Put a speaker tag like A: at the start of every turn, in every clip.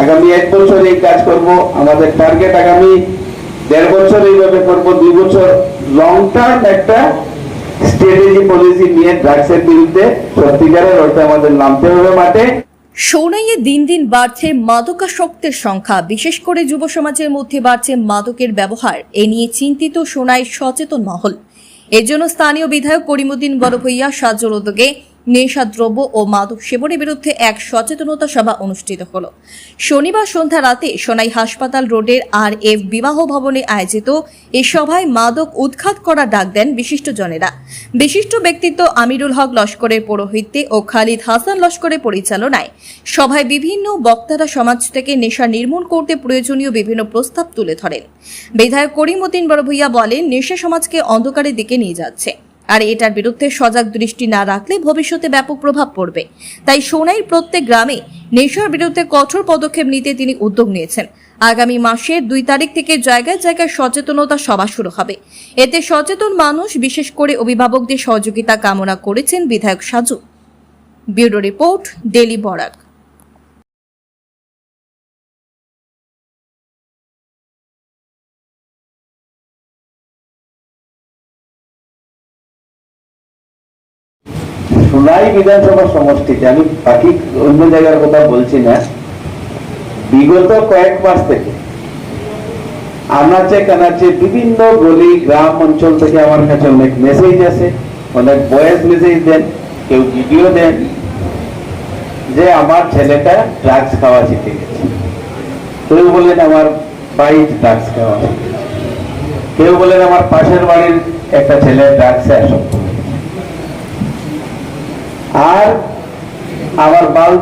A: আগামী এক বছর এই কাজ করব। আমাদের টার্গেট আগামী দেড় বছর এইভাবে করব, দুই বছর লং টার্ম একটা স্ট্র্যাটেজি পলিসি নিয়ে ড্রাগসের বিরুদ্ধে সত্যিকারের অর্থে আমাদের নামতে হবে মাঠে।
B: সৌনাইয়ে দিন দিন বাড়ছে মাদকাসক্তের সংখ্যা। বিশেষ করে যুব সমাজের মধ্যে বাড়ছে মাদকের ব্যবহার। এ নিয়ে চিন্তিত সোনাই সচেতন মহল। এর জন্য স্থানীয় বিধায়ক করিমুদ্দিন বড়ভইয়া সাহায্যের উদ্যোগে নেশাদ্রব্য ও মাদক সেবনের বিরুদ্ধে এক সচেতনতা সভা অনুষ্ঠিত হল। শনিবার সন্ধ্যা রাতে সোনাই হাসপাতাল রোডের আর এফ বিবাহ ভবনে আয়োজিত এ সভায় মাদক উৎখাত করা ডাক দেন বিশিষ্টজনেরা। বিশিষ্ট ব্যক্তিত্ব আমিরুল হক লস্করের পৌরোহিত্যে ও খালিদ হাসান লস্করের পরিচালনায়। সভায় বিভিন্ন বক্তারা সমাজ থেকে নেশা নির্মূল করতে প্রয়োজনীয় বিভিন্ন প্রস্তাব তুলে ধরেন। বিধায়ক করিমউদ্দিন বড়ভূইয়া বলেন, নেশা সমাজকে অন্ধকারের দিকে নিয়ে যাচ্ছে। আর এটার বিরুদ্ধে সজাগ দৃষ্টি না রাখলে ভবিষ্যতে ব্যাপক প্রভাব পড়বে। তাই সোনাইর প্রত্যেক গ্রামে নেশার বিরুদ্ধে কঠোর পদক্ষেপ নিতে তিনি উদ্যোগ নিয়েছেন। আগামী মাসের দুই তারিখ থেকে জায়গায় জায়গায় সচেতনতা সভা শুরু হবে। এতে সচেতন মানুষ, বিশেষ করে অভিভাবকদের সহযোগিতা কামনা করেছেন বিধায়ক Saju. Bureau report daily Barak.
A: Sonai বিধানসভা সমষ্টিতে, আমি বাকি অন্য জায়গার কথা বলছি না, বিগত কয়েক মাস থেকে আনাচে কানাচে বিভিন্ন গলি, গ্রাম অঞ্চল থেকে আমার কাছে অনেক মেসেজ আছে অনেক ভয়েস মেসেজ দেন, কেউ ভিডিও দেন, যে আমার ছেলেটা ড্রাগস খাওয়া শিখে গেছে। কেউ বলেন আমার ভাই ড্রাগস খাওয়া কেউ বলেন আমার পাশের বাড়ির একটা ছেলে ড্রাগসে আসক্ত আর আমার বাল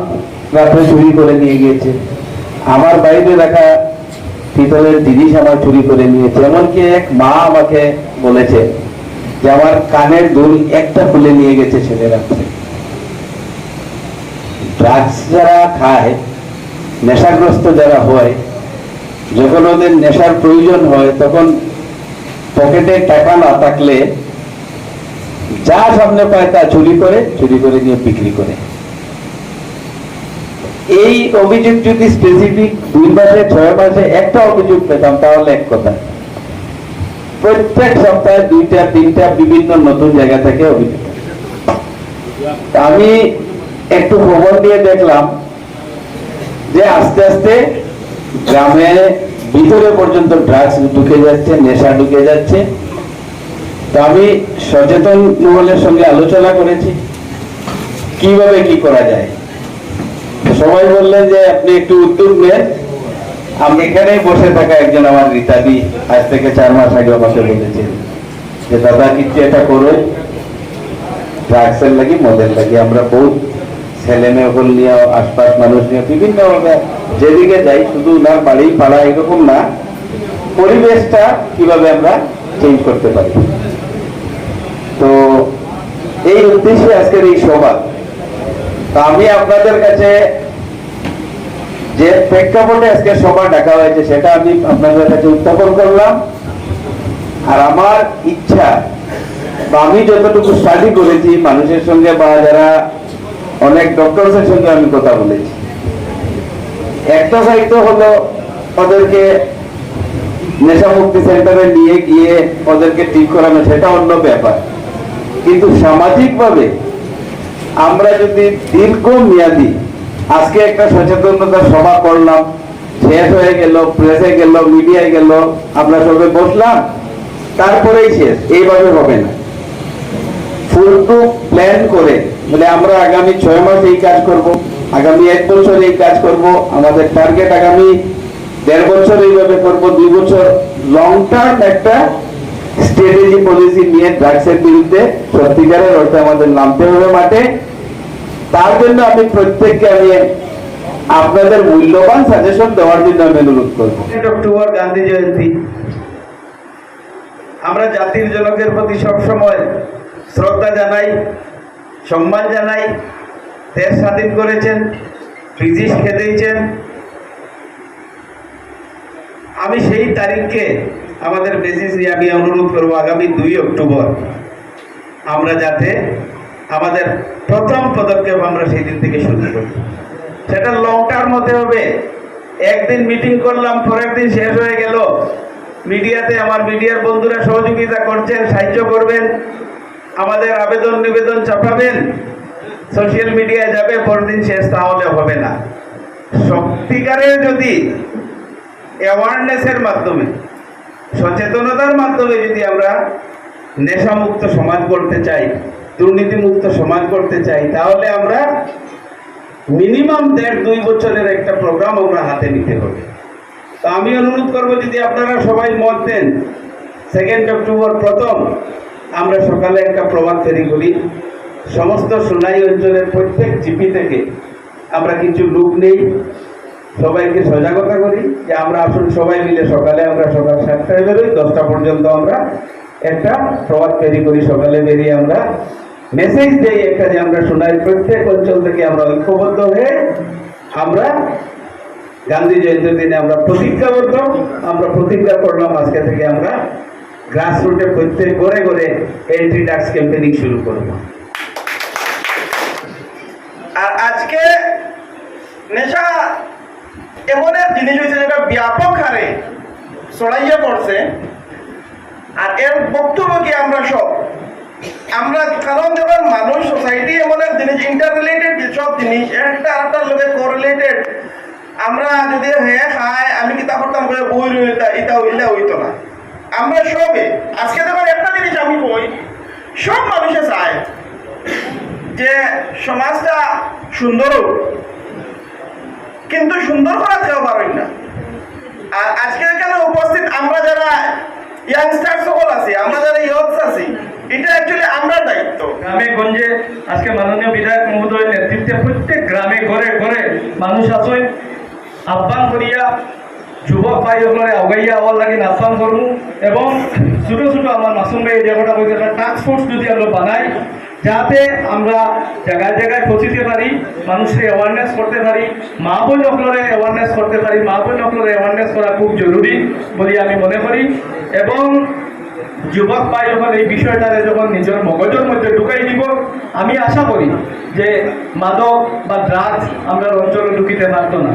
A: রাত্রে চুরি করে নিয়ে গিয়েছে। আমার বাইরে রাখা পিতলের জিনিস আমার চুরি করে নিয়েছে। এমনকি এক মা আমাকে বলেছে যে আমার কানের দুল একটা খুলে নিয়ে গেছে ছেলে রাত্রে ড্রাগস যারা খায়, নেশাগ্রস্ত যারা হয়, যখন ওদের নেশার প্রয়োজন হয়, তখন পকেটে টাকা না থাকলে যা সামনে পায় তা চুরি করে চুরি করে নিয়ে বিক্রি করে। এই অভিযোগ যদি স্পেসিফিক দুই মাসে, ছয় মাসে একটা অভিযোগ পেতাম, তাহলে এক কথা। প্রত্যেক সপ্তাহে দুইটা, তিনটা বিভিন্ন নতুন জায়গা থেকে অভিযোগ। আমি একটু খবর নিয়ে দেখলাম যে আস্তে আস্তে গ্রামে ভিতরে পর্যন্ত ড্রাগস ঢুকে যাচ্ছে, নেশা ঢুকে যাচ্ছে। আমি সচেতন মহলের সঙ্গে আলোচনা করেছি। কীভাবে কি করা যায়? সবাই বললেন যে আপনি একটু উদ্যোগ নেন আমি এখানেই বসে থাকা একজন আমার রীতাদি আজ থেকে চার মাস আগে আমাকে বলেছেন যে, দাদা কিছু এটা করো। ড্রাগসের লাগি, মদের লাগি। আমরা বহুত ছেলে মেয়ে, হল নিয়ে, আশপাশ মানুষ নিয়ে, বিভিন্ন যেদিকে যাই, শুধু উনার বাড়ি, পাড়া, এরকম না। পরিবেশটা কীভাবে আমরা চেঞ্জ করতে পারি? তো এই উদ্দেশ্যে আজকের এই সভা। তো আমি আপনাদের কাছে যে প্রেক্ষাপটে আজকে সভা ডাকা হয়েছে সেটা আমি আপনাদের কাছে উত্থাপন করলাম। আর আমার ইচ্ছা, বা আমি যতটুকু স্টাডি করেছি, মানুষের সঙ্গে বা যারা অনেক ডক্টরসের সঙ্গে আমি কথা বলেছি। একটা সাহিত্য হলো ওদেরকে নেশামুক্তি সেন্টারে নিয়ে গিয়ে ওদেরকে ঠিক করানো, সেটা অন্য ব্যাপার। কিন্তু সামাজিকভাবে আমরা যদি দীর্ঘ মেয়াদি, আজকে একটা সচেতনতা সভা করলাম, শেষ হয়ে গেল, প্রেসে গেল, মিডিয়ায় গেল, আমরা সবাই বসলাম, তারপরেই শেষ, এইভাবে হবে না। ফুলটু প্ল্যান করে, বলে আমরা আগামী ছয় মাস এই কাজ করব, আগামী এক বছর এই কাজ করব, আমাদের টার্গেট আগামী দেড় বছর এইভাবে করব, দুই বছর লং টার্ম একটা স্ট্র্যাটেজি পলিসি নিয়ে ড্রাগসের বিরুদ্ধে সত্যিকারের অর্থে আমাদের নামতে হবে মাঠে। তার জন্য আমি প্রত্যেককে আমি আপনাদের মূল্যবান সাজেশন দেওয়ার জন্য আমি অনুরোধ করব। অক্টোবর গান্ধী জয়ন্তী, আমরা জাতির জনকের প্রতি সবসময় শ্রদ্ধা জানাই, সম্মান জানাই। দেশ স্বাধীন করেছেন ব্রিটিশ খেতেইছেন। আমি সেই তারিখকে আমাদের বেসিস নিয়ে আমি অনুরোধ করব আগামী দুই অক্টোবর আমরা যাতে আমাদের প্রথম পদক্ষেপ আমরা সেই দিন থেকে শুরু করি। সেটা লং টার্ম হতে হবে। একদিন মিটিং করলাম, পরের দিন শেষ হয়ে গেল। মিডিয়াতে আমার মিডিয়ার বন্ধুরা সহযোগিতা করছেন, সাহায্য করবেন, আমাদের আবেদন নিবেদন চাপাবেন সোশ্যাল মিডিয়ায় যাবে, পরের দিন শেষ তাহলে হবে না। সত্যিকারের যদি অ্যাওয়ারনেসের মাধ্যমে সচেতনতার মাধ্যমে যদি আমরা নেশামুক্ত সমাজ করতে চাই, দুর্নীতিমুক্ত সমাজ করতে চাই, তাহলে আমরা মিনিমাম দেড় দুই বছরের একটা প্রোগ্রাম আমরা হাতে নিতে হবে। তো আমি অনুরোধ করব, যদি আপনারা সবাই মত দেন সেকেন্ড অক্টোবর প্রথম, আমরা সকালে একটা প্রভাত ফেরি করি। সমস্ত সোনাই অঞ্চলের প্রত্যেক জিপি থেকে আমরা কিছু লোক নেই। সবাইকে সজাগতা করি যে আমরা আসুন সবাই মিলে সকালে আমরা সকাল সাতটায় বেরোই, দশটা পর্যন্ত আমরা একটা প্রভাত তৈরি করি। সকালে বেরিয়ে আমরা মেসেজ দেই একটা যে আমরা সোনাই প্রত্যেক অঞ্চল থেকে আমরা ঐক্যবদ্ধ হয়ে আমরা গান্ধী জয়ন্তীর দিনে আমরা প্রতিজ্ঞাবদ্ধ। আমরা প্রতিজ্ঞা করলাম আজকে থেকে আমরা গ্রাসরুটে প্রত্যেক ঘরে ঘরে এন্ট্রি ট্যাক্স ক্যাম্পেনিং শুরু করব
C: আর আজকে নেশা এমন এক জিনিস হয়েছে যেটা ব্যাপক হারে ছড়াইয়া পড়ছে, আর এর বক্তব্য কি আমরা সব? আমরা কারণ যখন মানুষ সোসাইটি এমন এক জিনিস ইন্টার রিলেটেড সব জিনিস একটা আরেকটার লোকে কোরিলেটেড আমরা যদি হ্যাঁ খায় আমি কি তা করতাম করে বই রইতা ইটা হইলে হইতো না। আমরা সবে, আজকে তোমার একটা জিনিস আমি কই, সব মানুষে চায় যে সমাজটা সুন্দর হোক কিন্তু সুন্দর করা কেউ পারেন না। আর আজকে এখানে উপস্থিত আমরা যারা ইয়াংস্টার সকল আছি, আমরা যারা ইয়থস আছি, এটা অ্যাকচুয়ালি আমরা দায়িত্ব।
D: গ্রামে গঞ্জে আজকে মাননীয় বিধায়ক মহোদয়ের নেতৃত্বে প্রত্যেক গ্রামে ঘরে ঘরে মানুষ আসেন। আহ্বান করিয়া যুবক ভাই সকলে আগাইয়া আওয়ার লাগি আহ্বান করব এবং ছোট ছোট আমার মাসুম ভাই যে কথা বলছে একটা টাস্ক ফোর্স যদি আমরা বানাই যাতে আমরা জায়গায় জায়গায় পৌঁছিতে পারি মানুষকে অ্যাওয়ারনেস করতে পারি, মা বোন সকলের অ্যাওয়ারনেস করতে পারি, মা বোন সকলের অ্যাওয়ারনেস করা খুব জরুরি বলে আমি মনে করি। এবং যুবক ভাই যখন এই বিষয়টারে যখন নিজের মগজের মধ্যে ঢুকাই দিব, আমি আশা করি যে মাদক বা ড্রাগস আমরা অঞ্চলে ঢুকিতে পারতো না।